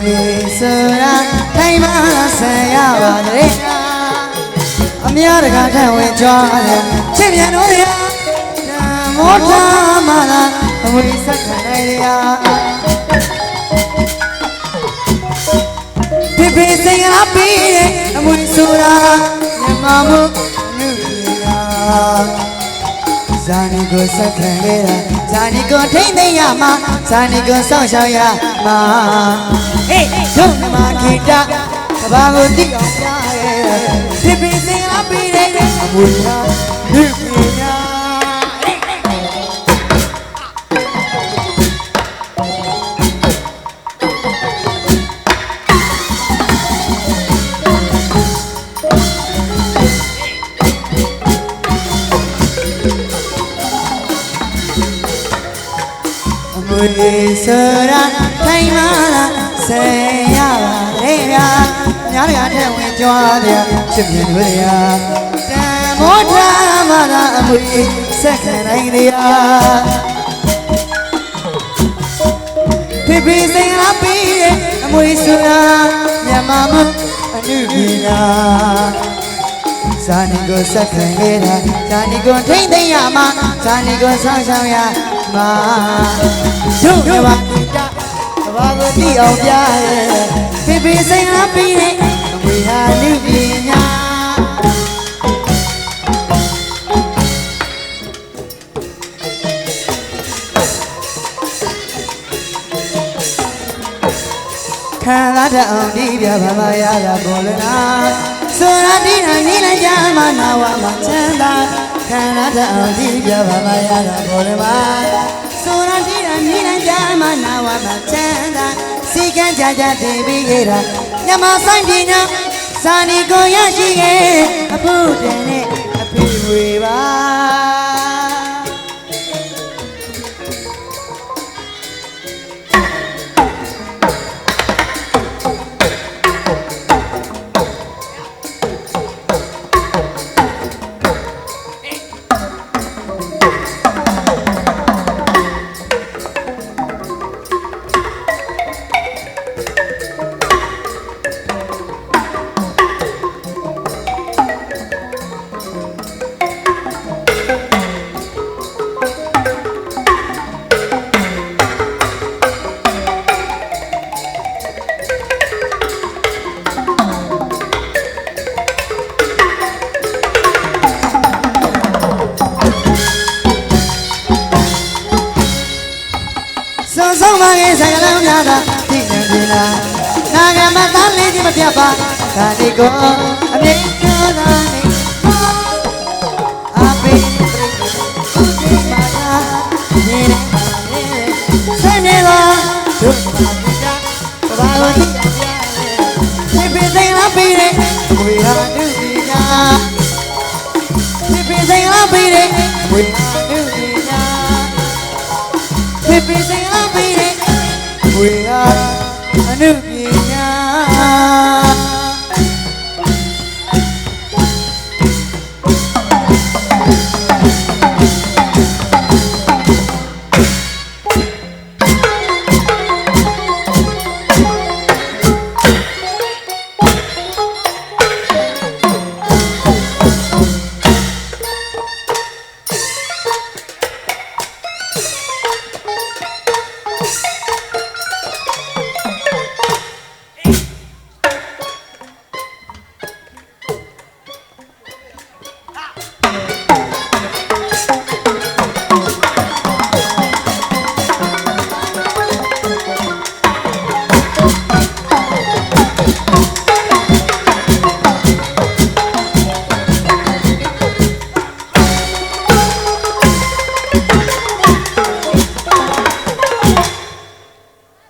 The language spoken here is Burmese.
မေဆိုတာထိုင်မှဆက်ရပါတဲ့အများတကာထက်ဝင်ကြွားတယ်ချစ်မြန်တို့ရမောတာမလာအမွေဆက်ခံနိုင်ရပြပြစင်ရပြီးတဲ့အမွေဆိုတာမြမမှုနုရာဇာနီကိုဆက်ခံခဲ့တာဇာနီကိုထိမ့်သိမ်းရမှာဇာနီကိုစောင့်ရှောက်ရ မှာဟေးဒုံမခိတကဘာကိုသိအောင်ပြရဲ့ပြပြစင်ရပြီးတဲ့အမွေရာနုရာအမွေဆိုတာထိုင်မှလားဆယ် ရပါလေဗျာညာတကာထက်ဝင်ကြွားတယ်ချစ်မြင်တို့ရတန်မောထားမှလားအမွေဆက်ခံနိုင်တယ်ပြပြစင်လာပြီးတဲ့အမွေဆိုတာမြန်မာမအနုပညာဇာနီကိုစက်ခံခဲ့တာဇာနီကိုထိမ့်သိမ်းရမှာဇာနီကိုဆောင်းရှောင်းရမှာတို့မြမတာက ဘာကိုသိအောင်ပြရဲ့ဖေဖေစိတ်အားပြီးတဲ့အမွေဟာလူပညာခံစားတဲ့အောင်ဒီပြပါမရတာပေါ်လနာဆိုရတိနိုင်နေလိုက်ကြမှာနာဝမှာချမ်းသာခံစားတဲ့အောင်ဒီပြပါမရတာပေါ်လနာ ဆိုရတိနိုင်နေလိုက်ကြမှာနာဝမှာချမ်းသာစီကံကြကြတည်ပြီးခဲ့တာညမဆိုင်ပညာစာနီကိုရရှိခဲ့အဖို့ စုံစုံပါရဲ့စကလုံးများသာသိနေပြီလားနာဂမသားလေးကြီးမပြတ်ပါဒါဒီကိုအမြင့်ကျော်သာနေအပိဒီမာယာနေနေဆင်းနေလားဒုက္ခကြဘာလို့ဒီပြဲပြပြစိန်လာပြီးတဲ့ဝေဟာဒုတိယပြပြစိန်လာပြီးတဲ့ဝေဟာ